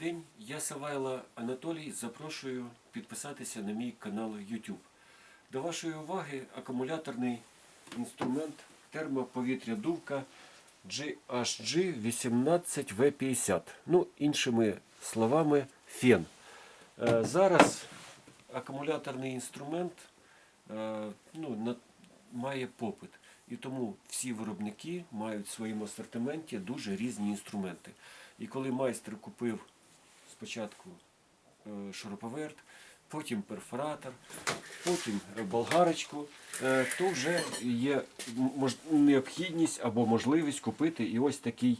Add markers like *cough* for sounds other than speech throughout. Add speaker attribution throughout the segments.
Speaker 1: день, я Савайло Анатолій. Запрошую підписатися на мій канал YouTube. До вашої уваги акумуляторний інструмент термоповітрядувка GHG18V50. Ну, іншими словами, фен. Е, Зараз акумуляторний інструмент е, ну, має попит. І тому всі виробники мають в своєму асортименті дуже різні інструменти. І коли майстер купив спочатку е, шуруповерт, потім перфоратор, потім е, болгарочку, е, то вже є необхідність або можливість купити і ось такий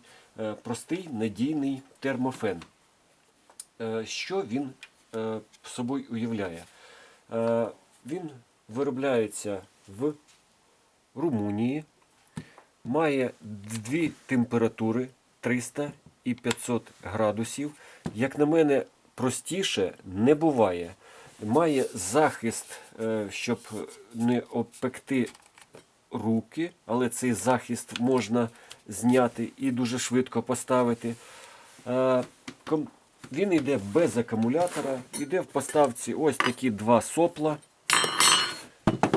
Speaker 1: простий надійний термофен. Що він собою уявляє? Він виробляється в Румунії, має дві температури 300 і 500 градусів. Як на мене, простіше не буває. Має захист, е, щоб не обпекти руки, але цей захист можна зняти і дуже швидко поставити. Е, Він йде без акумулятора, йде в поставці ось такі два сопла.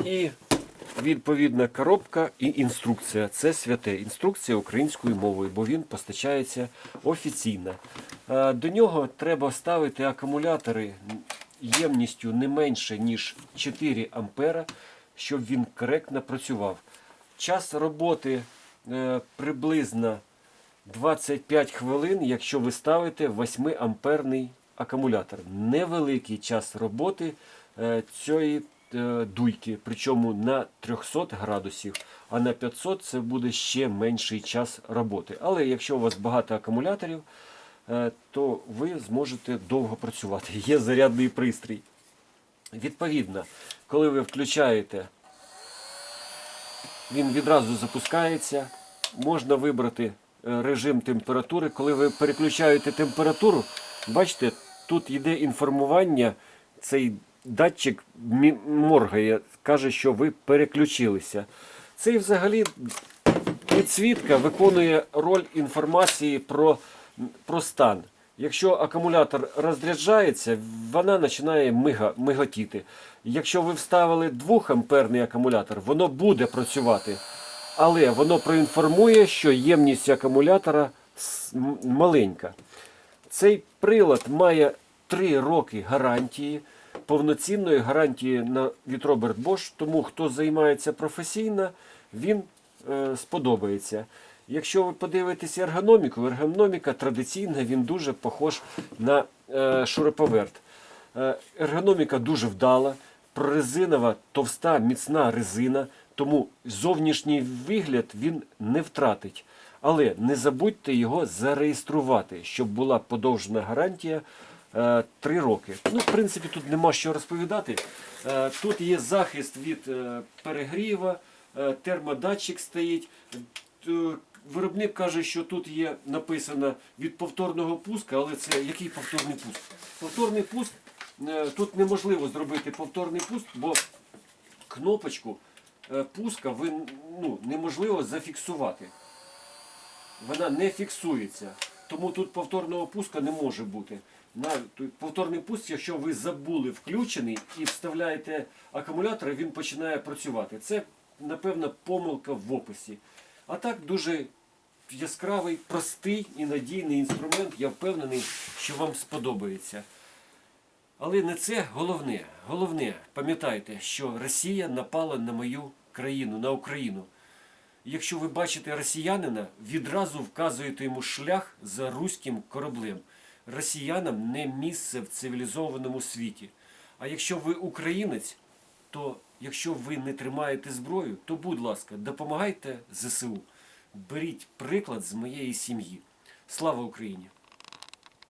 Speaker 1: І відповідна коробка і інструкція. Це святе. Інструкція українською мовою, бо він постачається офіційно. Е, До нього треба ставити акумулятори ємністю не менше, ніж 4 ампера, щоб він коректно працював. Час роботи е, приблизно 25 хвилин, якщо ви ставите 8 амперний акумулятор. Невеликий час роботи е, цієї дуйки, причому на 300 градусів, а на 500 це буде ще менший час роботи. Але якщо у вас багато акумуляторів, е, то ви зможете довго працювати. *laughs* Є зарядний пристрій. Відповідно, коли ви включаєте він відразу запускається. Можна вибрати е, режим температури. Коли ви переключаєте температуру, бачите, тут йде інформування, цей датчик моргає, каже, що ви переключилися. Цей взагалі підсвітка виконує роль інформації про, про стан. Якщо акумулятор розряджається, вона починає мига, миготіти. Якщо ви вставили 2 амперний акумулятор, воно буде працювати, але воно проінформує, що ємність акумулятора маленька. Цей прилад має 3 роки гарантії, повноцінної гарантії на, від Роберт Bosch, тому хто займається професійно, він е, сподобається. Якщо ви подивитесь ергономіку, ергономіка традиційна, він дуже похож на е, шуруповерт. Е, ергономіка дуже вдала, прорезинова, товста, міцна резина, тому зовнішній вигляд він не втратить. Але не забудьте його зареєструвати, щоб була подовжена гарантія 3 роки. Ну, в принципі, тут нема що розповідати. Е, тут є захист від е, перегріва, е, термодатчик стоїть. Е, Виробник каже, що тут є написано від повторного пуска, але це який повторний пуск? Повторний пуск е, тут неможливо зробити повторний пуск, бо кнопочку е, пуска ви, ну, неможливо зафіксувати. Вона не фіксується. Тому тут повторного пуска не може бути. На повторний пуск, якщо ви забули включений і вставляєте акумулятор, він починає працювати. Це, напевно, помилка в описі. А так дуже яскравий, простий і надійний інструмент. Я впевнений, що вам сподобається. Але не це головне. Головне, пам'ятайте, що Росія напала на мою країну, на Україну. Якщо ви бачите росіянина, відразу вказуєте йому шлях за руським кораблем. Росіянам не місце в цивілізованому світі. А якщо ви українець, то якщо ви не тримаєте зброю, то будь ласка, допомагайте ЗСУ. Беріть приклад з моєї сім'ї. Слава Україні!